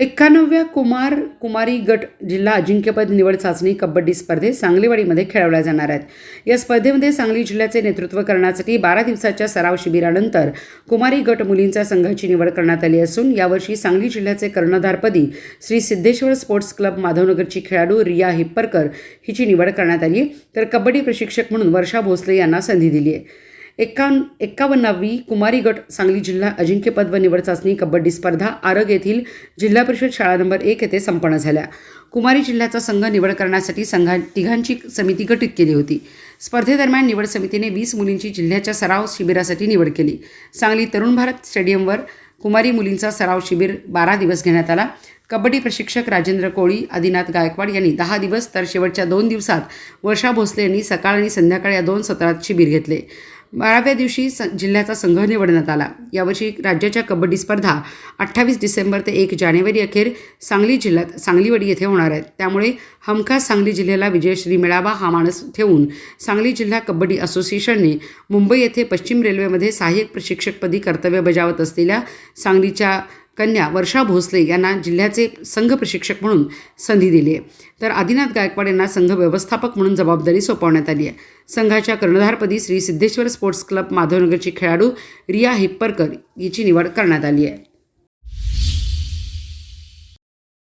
एक्क्याण्णव्या कुमार कुमारी गट जिल्हा अजिंक्यपद निवड चाचणी कबड्डी स्पर्धेत सांगलीवाडीमध्ये खेळवल्या जाणार आहेत. या स्पर्धेमध्ये सांगली जिल्ह्याचे नेतृत्व करण्यासाठी बारा दिवसाच्या सराव शिबिरानंतर कुमारी गट मुलींच्या संघाची निवड करण्यात आली असून यावर्षी सांगली जिल्ह्याचे कर्णधारपदी श्री सिद्धेश्वर स्पोर्ट्स क्लब माधवनगरची खेळाडू रिया हिप्परकर हिची निवड करण्यात आली तर कबड्डी प्रशिक्षक म्हणून वर्षा भोसले यांना संधी दिली आहे. एक्कावन्न एक्कावन्नावी कुमारी गट सांगली जिल्हा अजिंक्यपद व निवड चाचणी कबड्डी स्पर्धा आरग येथील जिल्हा परिषद शाळा नंबर एक येथे संपन्न झाल्या. कुमारी जिल्ह्याचा संघ निवड करण्यासाठी संघा तिघांची समिती गठीत केली होती. स्पर्धेदरम्यान निवड समितीने वीस मुलींची जिल्ह्याच्या सराव शिबिरासाठी निवड केली. सांगली तरुण भारत स्टेडियमवर कुमारी मुलींचा सराव शिबिर बारा दिवस घेण्यात आला. कबड्डी प्रशिक्षक राजेंद्र कोळी आदिनाथ गायकवाड यांनी दहा दिवस तर शेवटच्या दोन दिवसात वर्षा भोसले यांनी सकाळ आणि संध्याकाळ या दोन सत्रात शिबिर घेतले. बाराव्या दिवशी स जिल्ह्याचा संघ निवडण्यात आला. यावर्षी राज्याच्या कबड्डी स्पर्धा अठ्ठावीस डिसेंबर ते एक जानेवारी अखेर सांगली जिल्ह्यात सांगलीवाडी येथे होणार आहेत. त्यामुळे हमखास सांगली जिल्ह्याला विजयश्री मिळावा हा मानस ठेवून सांगली जिल्हा कबड्डी असोसिएशनने मुंबई येथे पश्चिम रेल्वेमध्ये सहाय्यक प्रशिक्षकपदी कर्तव्य बजावत असलेल्या सांगलीच्या कन्या वर्षा भोसले यांना जिल्ह्याचे संघ प्रशिक्षक म्हणून संधी दिली आहे. तर आदिनाथ गायकवाड यांना संघ व्यवस्थापक म्हणून जबाबदारी सोपवण्यात आली आहे. संघाच्या कर्णधारपदी श्री सिद्धेश्वर स्पोर्ट्स क्लब माधवनगरची खेळाडू रिया हिप्परकर हिची निवड करण्यात आली आहे.